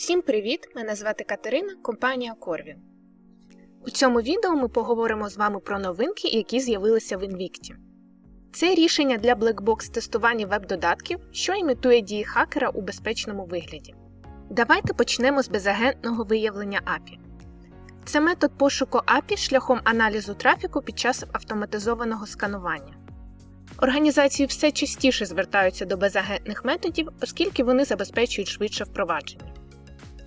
Всім привіт! Мене звати Катерина, компанія Corvin. У цьому відео ми поговоримо з вами про новинки, які з'явилися в Invicti. Це рішення для блекбокс тестування веб-додатків, що імітує дії хакера у безпечному вигляді. Давайте почнемо з безагентного виявлення API. Це метод пошуку API шляхом аналізу трафіку під час автоматизованого сканування. Організації все частіше звертаються до безагентних методів, оскільки вони забезпечують швидше впровадження.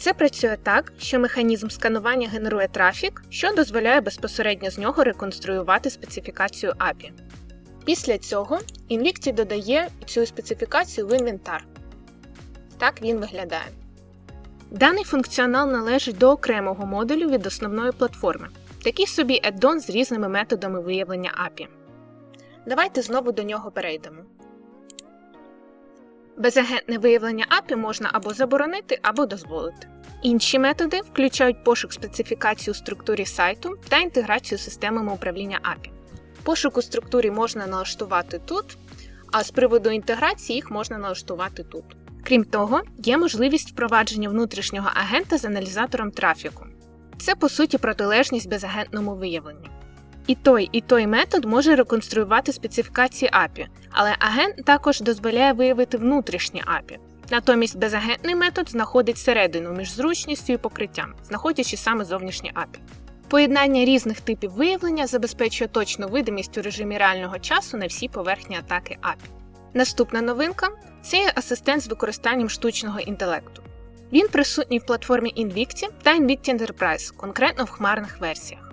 Це працює так, що механізм сканування генерує трафік, що дозволяє безпосередньо з нього реконструювати специфікацію API. Після цього Invicti додає цю специфікацію в інвентар. Так він виглядає. Даний функціонал належить до окремого модулю від основної платформи, такий собі add-on з різними методами виявлення API. Давайте знову до нього перейдемо. Безагентне виявлення API можна або заборонити, або дозволити. Інші методи включають пошук специфікації у структурі сайту та інтеграцію з системами управління API. Пошук у структурі можна налаштувати тут, а з приводу інтеграції їх можна налаштувати тут. Крім того, є можливість впровадження внутрішнього агента з аналізатором трафіку. Це по суті протилежність безагентному виявленню. І той, і той метод може реконструювати специфікації API, але агент також дозволяє виявити внутрішні API. Натомість безагентний метод знаходить середину між зручністю і покриттям, знаходячи саме зовнішні API. Поєднання різних типів виявлення забезпечує точну видимість у режимі реального часу на всі поверхні атаки API. Наступна новинка це асистент з використанням штучного інтелекту. Він присутній в платформі Invicti та Invicti Enterprise, конкретно в хмарних версіях.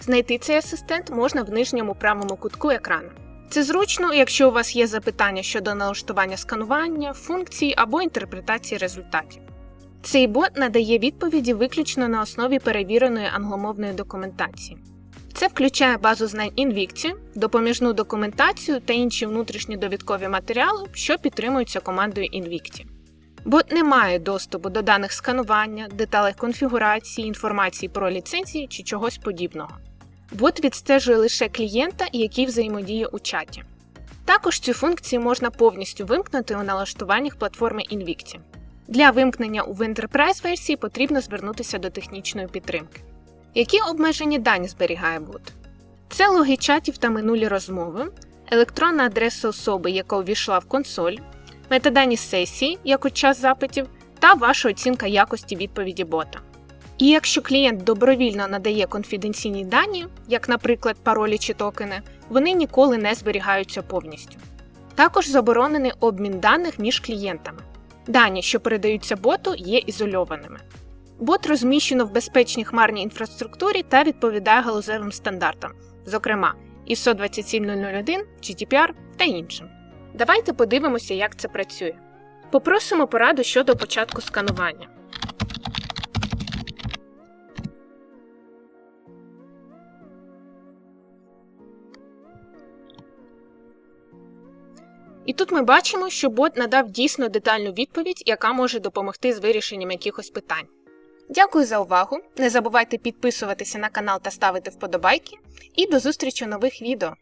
Знайти цей асистент можна в нижньому правому кутку екрану. Це зручно, якщо у вас є запитання щодо налаштування сканування, функцій або інтерпретації результатів. Цей бот надає відповіді виключно на основі перевіреної англомовної документації. Це включає базу знань Invicti, допоміжну документацію та інші внутрішні довідкові матеріали, що підтримуються командою Invicti. Бот не має доступу до даних сканування, деталей конфігурації, інформації про ліцензії чи чогось подібного. Бот відстежує лише клієнта, який взаємодіє у чаті. Також цю функцію можна повністю вимкнути у налаштуваннях платформи Invicti. Для вимкнення у Enterprise версії потрібно звернутися до технічної підтримки. Які обмежені дані зберігає бот? Це логи чатів та минулі розмови, електронна адреса особи, яка увійшла в консоль, метадані сесії, як от час запитів, та ваша оцінка якості відповіді бота. І якщо клієнт добровільно надає конфіденційні дані, як, наприклад, паролі чи токени, вони ніколи не зберігаються повністю. Також заборонений обмін даних між клієнтами. Дані, що передаються боту, є ізольованими. Бот розміщено в безпечній хмарній інфраструктурі та відповідає галузевим стандартам, зокрема ISO 27001, GDPR та іншим. Давайте подивимося, як це працює. Попросимо пораду щодо початку сканування. І тут ми бачимо, що бот надав дійсно детальну відповідь, яка може допомогти з вирішенням якихось питань. Дякую за увагу! Не забувайте підписуватися на канал та ставити вподобайки. І до зустрічі у нових відео!